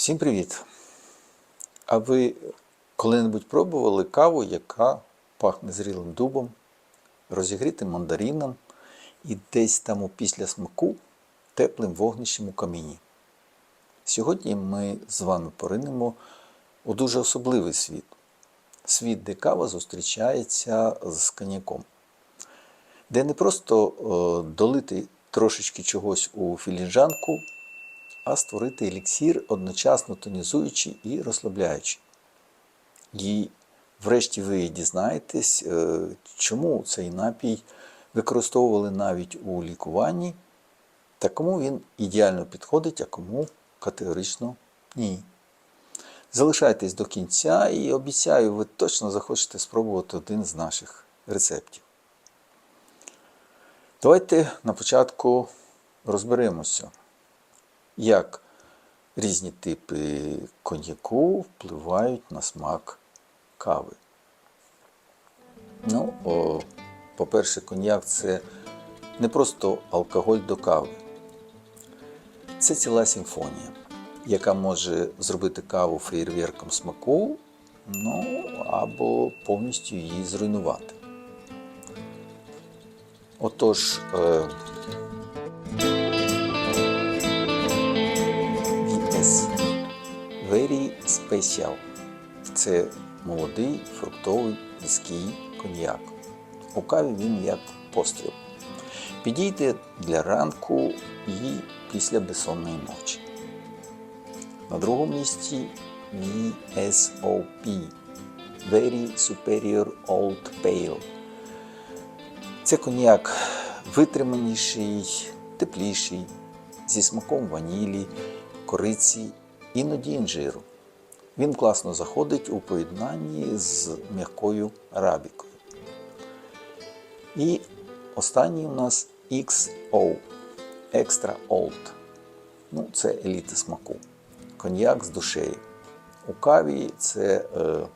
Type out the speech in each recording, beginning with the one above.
Всім привіт! А ви коли-небудь пробували каву, яка пахне зрілим дубом, розігрітим мандарином і десь там у після смаку теплим вогнищем у каміні? Сьогодні ми з вами поринемо у дуже особливий світ. Світ, де кава зустрічається з коньяком. Де не просто е, долити трошечки чогось у філіжанку, а створити еліксір одночасно тонізуючий і розслабляючий. І врешті ви дізнаєтесь, е, чому цей напій використовували навіть у лікуванні, та кому він ідеально підходить, а кому категорично ні. Залишайтесь до кінця і обіцяю, ви точно захочете спробувати один з наших рецептів. Давайте на початку розберемося, як різні типи коньяку впливають на смак кави. Ну, по-перше, коньяк це не просто алкоголь до кави. Це ціла симфонія, яка може зробити каву феєрверком смаку, ну або повністю її зруйнувати. Отож, е, Very Це молодий фруктовий різкий коньяк. У каві він як постріл. Підійде для ранку і після безсонної ночі. На другому місці VSOP Very Superior Old Pale. Це коньяк витриманіший, тепліший, зі смаком ванілі, кориці, іноді інжиру. Він класно заходить у поєднанні з м'якою арабікою. І останній у нас XO Extra Old. Ну, це еліта смаку. Коньяк з душею. У каві це е,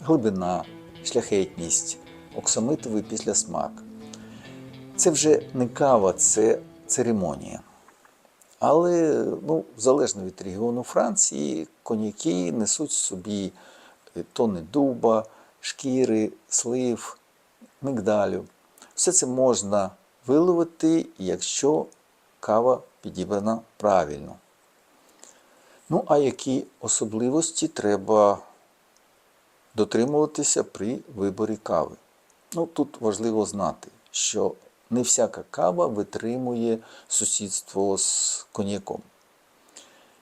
глибина, шляхетність, оксамитовий післясмак. Це вже не кава, це церемонія. Але ну, залежно від регіону Франції, коньяки несуть в собі тони дуба, шкіри, слив, мигдалю. Все це можна виловити, якщо кава підібрана правильно. Ну, а які особливості треба дотримуватися при виборі кави? Ну, тут важливо знати, що не всяка кава витримує сусідство з коньяком.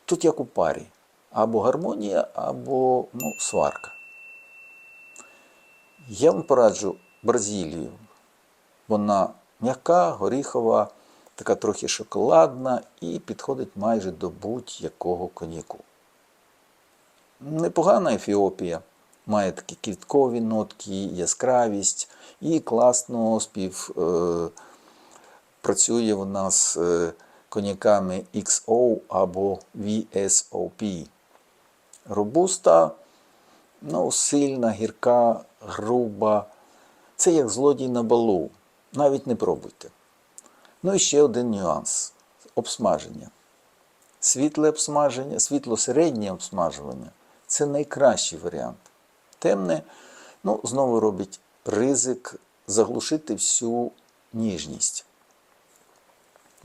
Тут як у парі, або гармонія, або ну, сварка. Я вам пораджу Бразилію. Вона м'яка, горіхова, така трохи шоколадна і підходить майже до будь-якого коньяку. Непогана Ефіопія. Має такі квіткові нотки, яскравість і класно спів е, працює вона з е, коньяками XO або VSOP. Робуста, ну, сильна, гірка, груба. Це як злодій на балу. Навіть не пробуйте. Ну і ще один нюанс обсмаження. Світле обсмаження, світло-середнє обсмажування це найкращий варіант. Темне, ну, знову робить ризик заглушити всю ніжність.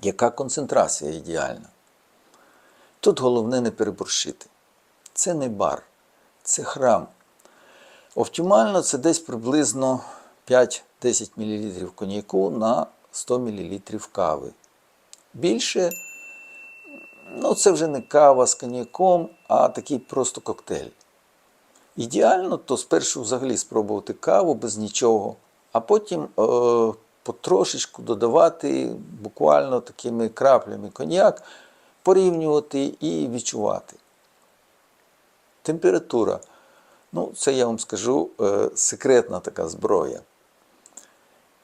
Яка концентрація ідеальна? Тут головне не переборщити. Це не бар, це храм. Оптимально це десь приблизно 5-10 мл коньяку на 100 мл кави. Більше, ну це вже не кава з коньяком, а такий просто коктейль. Ідеально, то спершу взагалі спробувати каву без нічого, а потім е, потрошечку додавати буквально такими краплями коньяк, порівнювати і відчувати. Температура. Ну, це я вам скажу е, секретна така зброя.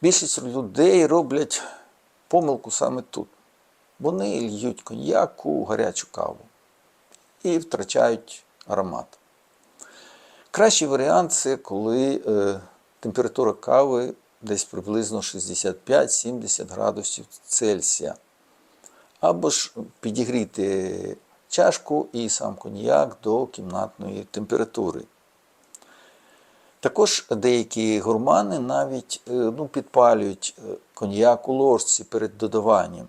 Більшість людей роблять помилку саме тут. Вони льють коньяку, гарячу каву і втрачають аромат. Кращий варіант це коли е, температура кави десь приблизно 65-70 градусів Цельсія. Або ж підігріти чашку і сам коньяк до кімнатної температури. Також деякі гурмани навіть е, ну, підпалюють е, коньяк у ложці перед додаванням.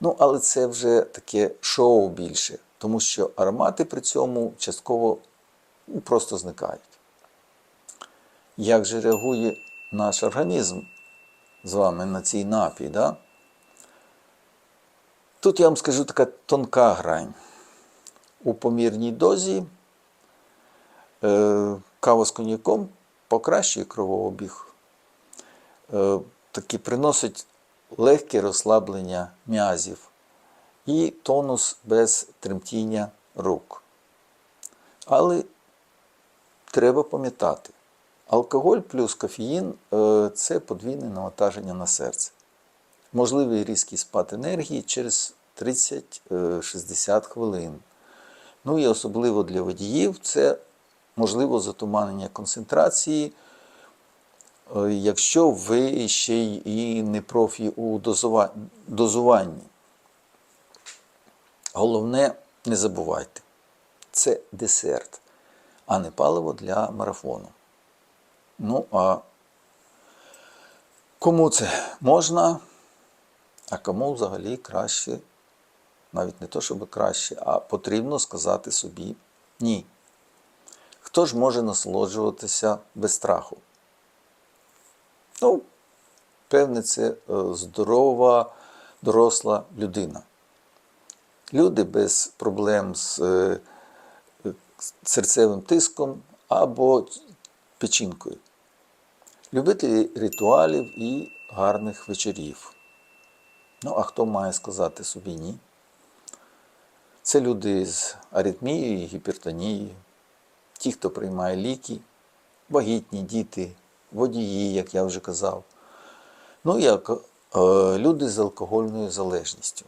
Ну, але це вже таке шоу більше, тому що аромати при цьому частково ну, просто зникають. Як же реагує наш організм з вами на цей напій? Да? Тут я вам скажу така тонка грань. У помірній дозі е, кава з коньяком покращує кровообіг, е, таки приносить легке розслаблення м'язів і тонус без тремтіння рук. Але треба пам'ятати, алкоголь плюс кофеїн е, це подвійне навантаження на серце. Можливий різкий спад енергії через 30-60 хвилин. Ну і особливо для водіїв це можливо затуманення концентрації, е, якщо ви ще й не профі у дозуванні. Головне, не забувайте, це десерт, а не паливо для марафону. Ну, а кому це можна, а кому взагалі краще, навіть не то, щоб краще, а потрібно сказати собі ні. Хто ж може насолоджуватися без страху? Ну, певне, це е, здорова, доросла людина. Люди без проблем з е, серцевим тиском або печінкою. Любителі ритуалів і гарних вечорів. Ну, а хто має сказати собі ні? Це люди з аритмією, гіпертонією, ті, хто приймає ліки, вагітні діти, водії, як я вже казав. Ну, як е, люди з алкогольною залежністю.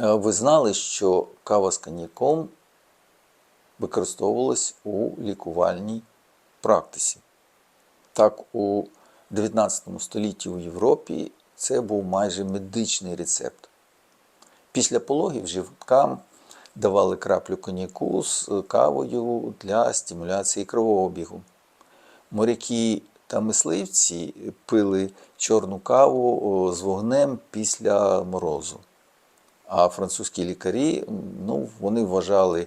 Е, Ви знали, що кава з коньяком використовувалась у лікувальній практиці. Так, у 19 столітті у Європі це був майже медичний рецепт. Після пологів жінкам давали краплю коньяку з кавою для стимуляції кровообігу. Моряки та мисливці пили чорну каву з вогнем після морозу. А французькі лікарі ну, вони вважали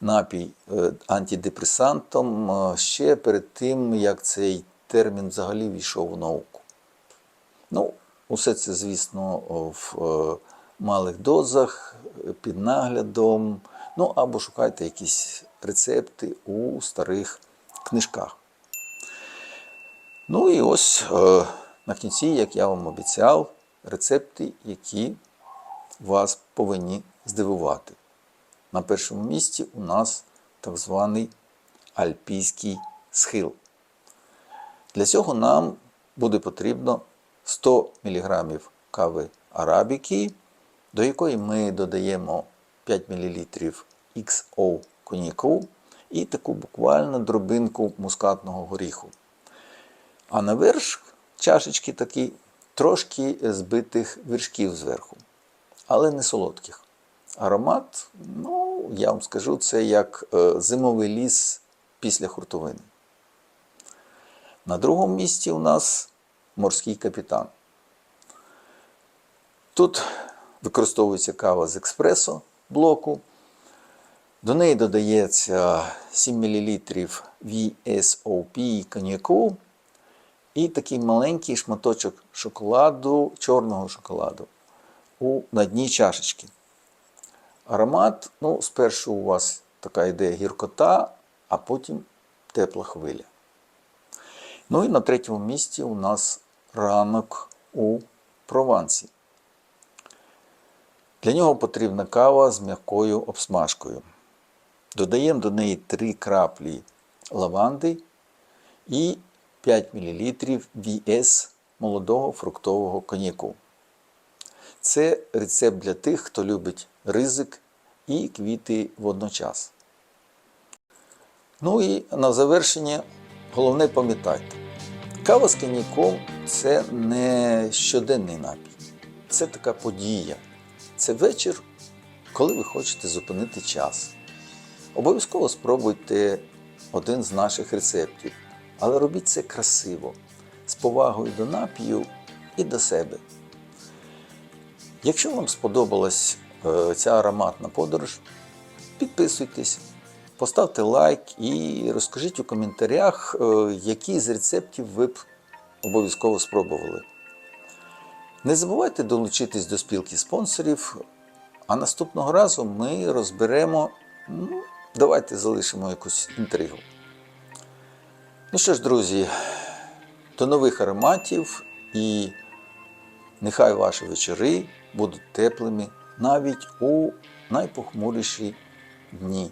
напій е, антидепресантом е, ще перед тим, як цей термін взагалі війшов у науку. Ну, усе це, звісно, в е, малих дозах, під наглядом. Ну або шукайте якісь рецепти у старих книжках. Ну і ось на кінці, як я вам обіцяв, рецепти, які вас повинні здивувати. На першому місці у нас так званий альпійський схил. Для цього нам буде потрібно 100 мг кави арабіки, до якої ми додаємо 5 мл XO коньяку і таку буквально дробинку мускатного горіху. А на верш чашечки такі трошки збитих вершків зверху, але не солодких. Аромат, ну, я вам скажу, це як е, зимовий ліс після хуртовини. На другому місці у нас морський капітан. Тут використовується кава з експресо блоку. До неї додається 7 мл VSOP коньяку і такий маленький шматочок шоколаду, чорного шоколаду у на дні чашечки. Аромат, ну, спершу у вас така йде гіркота, а потім тепла хвиля. Ну і на третьому місці у нас ранок у Провансі. Для нього потрібна кава з м'якою обсмажкою. Додаємо до неї 3 краплі лаванди і 5 мл VS молодого фруктового коньяку. Це рецепт для тих, хто любить ризик і квіти водночас. Ну і на завершення головне пам'ятайте, кава з коньяком – це не щоденний напій, це така подія. це вечір, коли ви хочете зупинити час. Обов'язково спробуйте один з наших рецептів, але робіть це красиво, з повагою до напію і до себе. Якщо вам сподобалась е, ця ароматна подорож, підписуйтесь, поставте лайк і розкажіть у коментарях, е, які з рецептів ви б обов'язково спробували. Не забувайте долучитись до спілки спонсорів, а наступного разу ми розберемо. Ну, давайте залишимо якусь інтригу. Ну що ж, друзі, до нових ароматів і нехай ваші вечори будуть теплими навіть у найпохмуріші дні.